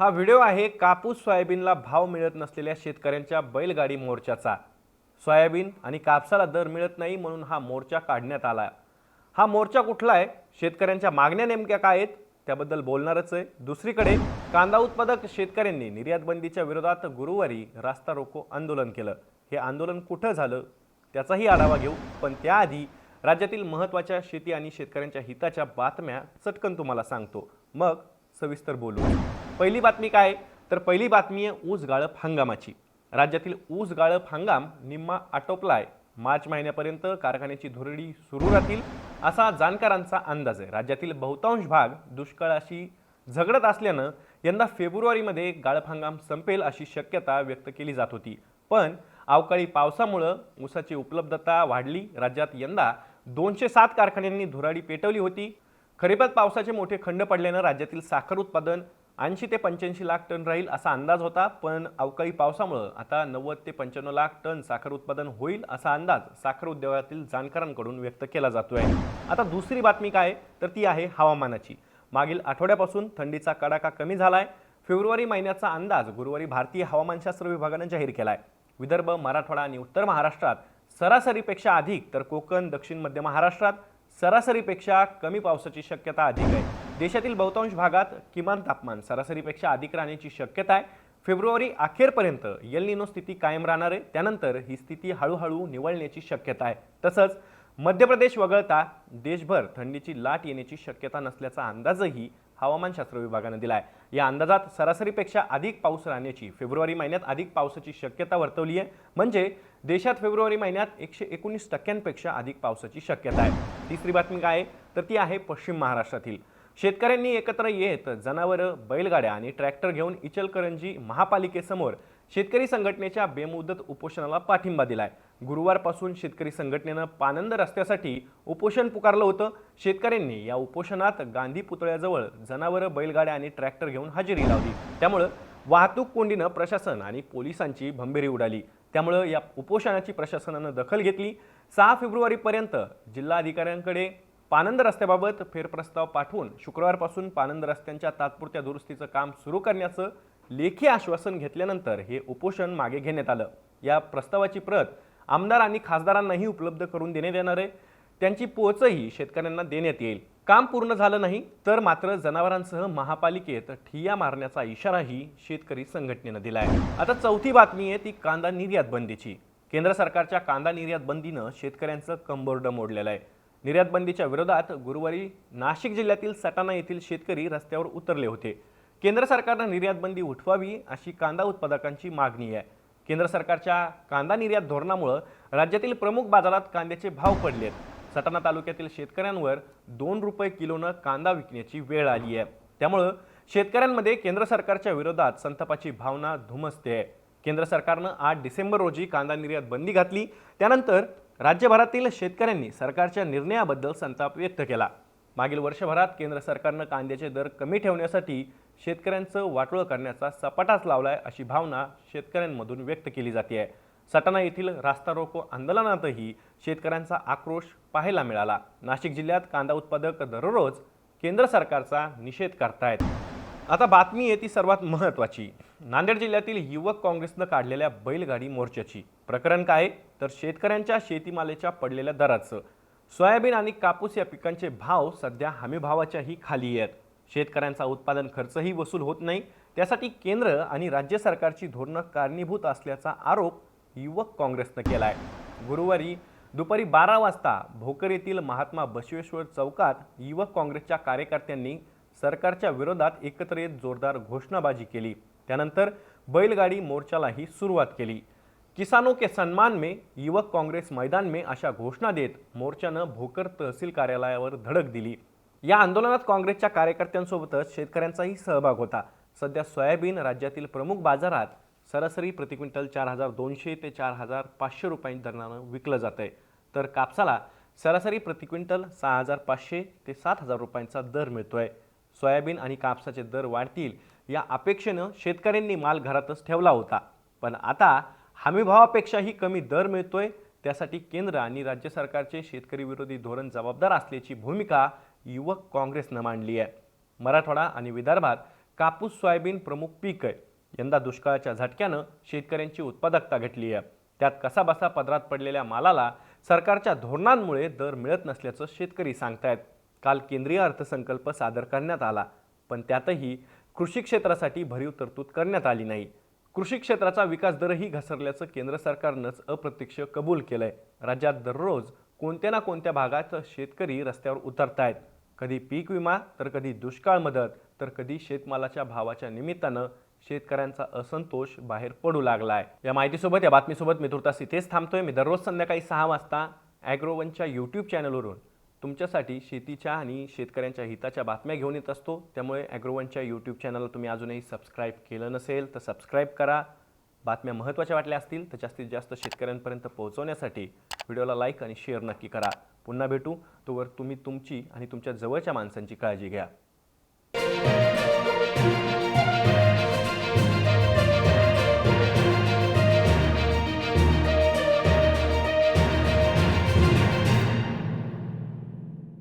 हा व्हिडिओ आहे कापूस सोयाबीनला भाव मिळत नसलेल्या शेतकऱ्यांच्या बैलगाडी मोर्चाचा. सोयाबीन आणि कापसाला दर मिळत नाही म्हणून हा मोर्चा काढण्यात आला. हा मोर्चा कुठला आहे? शेतकऱ्यांच्या मागण्या नेमक्या काय आहेत? त्याबद्दल बोलणारच आहे. दुसरीकडे कांदा उत्पादक शेतकऱ्यांनी निर्यात बंदीच्या विरोधात गुरुवारी रास्ता रोको आंदोलन केलं. हे आंदोलन कुठं झालं? त्याचाही आढावा घेऊ. पण त्याआधी राज्यातील महत्त्वाच्या शेती आणि शेतकऱ्यांच्या हिताच्या बातम्या चटकन तुम्हाला सांगतो. मग सविस्तर बोलू. पहिली बातमी काय तर पहिली बातमी आहे ऊस गाळप हंगामाची. राज्यातील ऊस गाळप हंगाम निम्मा आटोपलाय मार्च महिन्यापर्यंत कारखान्याची धुरडी सुरू राहतील असा जाणकारांचा अंदाज आहे. राज्यातील बहुतांश भाग दुष्काळाशी झगडत असल्यानं यंदा फेब्रुवारीमध्ये गाळप हंगाम संपेल अशी शक्यता व्यक्त केली जात होती. पण अवकाळी पावसामुळं ऊसाची उपलब्धता वाढली. राज्यात यंदा दोनशे सात कारखान्यांनी धुराडी पेटवली होती. खरीपात पावसाचे मोठे खंड पडल्यानं राज्यातील साखर उत्पादन ऐंशी ते पंच्याऐंशी लाख टन राहील असा अंदाज होता पण अवकाळी पावसामुळं आता नव्वद ते पंच्याण्णव लाख टन साखर उत्पादन होईल असा अंदाज साखर उद्योगातील जाणकारांकडून व्यक्त केला जातो आहे आता दुसरी बातमी काय? तर ती आहे हवामानाची. मागील आठवड्यापासून थंडीचा कडाका कमी झाला आहे फेब्रुवारी महिन्याचा अंदाज गुरुवारी भारतीय हवामानशास्त्र विभागानं जाहीर केला आहे विदर्भ मराठवाडा आणि उत्तर महाराष्ट्रात सरासरीपेक्षा अधिक तर कोकण दक्षिण मध्य महाराष्ट्रात सरासरीपेक्षा कमी पावसाची शक्यता अधिक आहे. देशातील बहुतांश भागात किमान तापमान सरासरीपेक्षा अधिक राहण्याची शक्यता आहे. फेब्रुवारी अखेरपर्यंत एल निनो स्थिती कायम राहणार आहे. त्यानंतर ही स्थिती हळूहळू निवळण्याची शक्यता आहे. तसंच मध्य प्रदेश वगळता देशभर थंडीची लाट येण्याची शक्यता नसल्याचा अंदाजही हवामानशास्त्र विभागानं दिला आहे या अंदाजात सरासरीपेक्षा अधिक पाऊस राहण्याची फेब्रुवारी महिन्यात अधिक पावसाची शक्यता वर्तवली आहे. म्हणजे देशात फेब्रुवारी महिन्यात एकशे एकोणीस टक्क्यांपेक्षा अधिक पावसाची शक्यता आहे. तिसरी बातमी काय आहे? तर ती आहे पश्चिम महाराष्ट्रातील. शेतकऱ्यांनी एकत्र येत जनावरं बैलगाड्या आणि ट्रॅक्टर घेऊन इचलकरंजी महापालिकेसमोर शेतकरी संघटनेच्या बेमुदत उपोषणाला पाठिंबा दिलाय. गुरुवारपासून शेतकरी संघटनेनं पानंद रस्त्यासाठी उपोषण पुकारलं होतं. शेतकऱ्यांनी या उपोषणात गांधी पुतळ्याजवळ जनावरं बैलगाड्या आणि ट्रॅक्टर घेऊन हजेरी लावली. त्यामुळं वाहतूक कोंडीनं प्रशासन आणि पोलिसांची भंभेरी उडाली. त्यामुळं या उपोषणाची प्रशासनानं दखल घेतली. सहा फेब्रुवारीपर्यंत जिल्हाधिकाऱ्यांकडे पानंद रस्त्याबाबत फेरप्रस्ताव पाठवून शुक्रवारपासून पानंद रस्त्यांच्या तात्पुरत्या दुरुस्तीचं काम सुरू करण्याचं लेखी आश्वासन घेतल्यानंतर हे उपोषण मागे घेण्यात आलं. या प्रस्तावाची प्रत आमदार आणि खासदारांनाही उपलब्ध करून देण्यात येणार आहे. त्यांची पोचही शेतकऱ्यांना देण्यात येईल. काम पूर्ण झालं नाही तर मात्र जनावरांसह महापालिकेत ठिय्या मारण्याचा इशाराही शेतकरी संघटनेनं दिला आहे आता चौथी बातमी आहे ती कांदा निर्यात बंदीची. केंद्र सरकारच्या कांदा निर्यात बंदीनं शेतकऱ्यांचं कंबोर्ड मोडलेलं आहे. निर्यात बंदीच्या विरोधात गुरुवारी नाशिक जिल्ह्यातील सटाणा येथील शेतकरी रस्त्यावर उतरले होते. केंद्र सरकारनं निर्यात बंदी उठवावी अशी कांदा उत्पादकांची मागणी आहे. केंद्र सरकारच्या कांदा निर्यात धोरणामुळं राज्यातील प्रमुख बाजारात कांद्याचे भाव पडलेत. सटाणा तालुक्यातील शेतकऱ्यांवर दोन रुपये किलोनं कांदा विकण्याची वेळ आली आहे. त्यामुळं शेतकऱ्यांमध्ये केंद्र सरकारच्या विरोधात संतापाची भावना धुमसते आहे. केंद्र सरकारनं आठ डिसेंबर रोजी कांदा निर्यात बंदी घातली. त्यानंतर राज्यभरातील शेतकऱ्यांनी सरकारच्या निर्णयाबद्दल संताप व्यक्त केला. मागील वर्षभरात केंद्र सरकारनं कांद्याचे दर कमी ठेवण्यासाठी शेतकऱ्यांचं वाटोळं करण्याचा सपाटाच लावलाय अशी भावना शेतकऱ्यांमधून व्यक्त केली जाते आहे सटाणा येथील रास्ता रोको आंदोलनातही शेतकऱ्यांचा आक्रोश पाहायला मिळाला. नाशिक जिल्ह्यात कांदा उत्पादक दररोज केंद्र सरकारचा निषेध करतायत. आता बातमी आहे ती सर्वात महत्त्वाची. नांदेड जिल्ह्यातील युवक काँग्रेसनं काढलेल्या बैलगाडी मोर्चाची. प्रकरण काय? आहे? तर शेतकऱ्यांच्या शेतीमालाच्या पडलेल्या दराचं. सोयाबीन आणि कापूस या पिकांचे भाव सध्या हमीभावाच्याही खाली आहेत. शेतकऱ्यांचा उत्पादन खर्चही वसूल होत नाही. त्यासाठी केंद्र आणि राज्य सरकारची धोरणं कारणीभूत असल्याचा आरोप युवक काँग्रेसनं केला आहे गुरुवारी दुपारी बारा वाजता भोकर येथील महात्मा बसवेश्वर चौकात युवक काँग्रेसच्या कार्यकर्त्यांनी सरकारच्या विरोधात एकत्र येत जोरदार घोषणाबाजी केली. त्यानंतर बैलगाडी मोर्चालाही सुरुवात केली. किसानों के सन्मान में युवक काँग्रेस मैदान में अशा घोषणा देत मोर्चानं भोकर तहसील कार्यालयावर धडक दिली. या आंदोलनात काँग्रेसच्या कार्यकर्त्यांसोबतच शेतकऱ्यांचाही सहभाग होता. सध्या सोयाबीन राज्यातील प्रमुख बाजारात सरासरी प्रति क्विंटल चार हजार दोनशे ते चार हजार पाचशे रुपयांच्या दरानं विकलं जात आहे तर कापसाला सरासरी प्रति क्विंटल सहा हजार पाचशे ते सात हजार रुपयांचा दर मिळतोय. सोयाबीन आणि कापसाचे दर वाढतील या अपेक्षेनं शेतकऱ्यांनी माल घरातच ठेवला होता. पण आता हमीभावापेक्षाही कमी दर मिळतोय. त्यासाठी केंद्र आणि राज्य सरकारचे शेतकरी विरोधी धोरण जबाबदार असल्याची भूमिका युवक काँग्रेसनं मांडली आहे. मराठवाडा आणि विदर्भात कापूस सोयाबीन प्रमुख पीक आहे. यंदा दुष्काळाच्या झटक्यानं शेतकऱ्यांची उत्पादकता घटली आहे. त्यात कसाबसा पदरात पडलेल्या मालाला सरकारच्या धोरणांमुळे दर मिळत नसल्याचं शेतकरी सांगतायत. काल केंद्रीय अर्थसंकल्प सादर करण्यात आला पण त्यातही कृषी क्षेत्रासाठी भरीव तरतूद करण्यात आली नाही. कृषी क्षेत्राचा विकास दरही घसरल्याचं केंद्र सरकारनंच अप्रत्यक्ष कबूल केलंय. राज्यात दररोज कोणत्या ना कोणत्या भागात शेतकरी रस्त्यावर उतरतायत. कधी पीक विमा तर कधी दुष्काळ मदत तर कधी शेतमालाच्या भावाच्या निमित्तानं शेतकऱ्यांचा असंतोष बाहेर पडू लागलाय. या माहितीसोबत या बातमीसोबत मी तुर्तास इथेच थांबतोय. मी दररोज संध्याकाळी सहा वाजता ॲग्रोवनच्या यूट्यूब चॅनलवरून तुमच्यासाठी शेतीच्या आणि शेतकऱ्यांच्या हिताच्या बातम्या घेऊन येत असतो. त्यामुळे ॲग्रोवनच्या यूट्यूब चॅनलला तुम्ही अजूनही सबस्क्राईब केलं नसेल तर सबस्क्राईब करा. बातम्या महत्त्वाच्या वाटल्या असतील तर जास्तीत जास्त शेतकऱ्यांपर्यंत पोहोचवण्यासाठी व्हिडिओला लाईक आणि शेअर नक्की करा. पुन्हा भेटू. तोवर तुम्ही तुमची आणि तुमच्या जवळच्या माणसांची काळजी घ्या.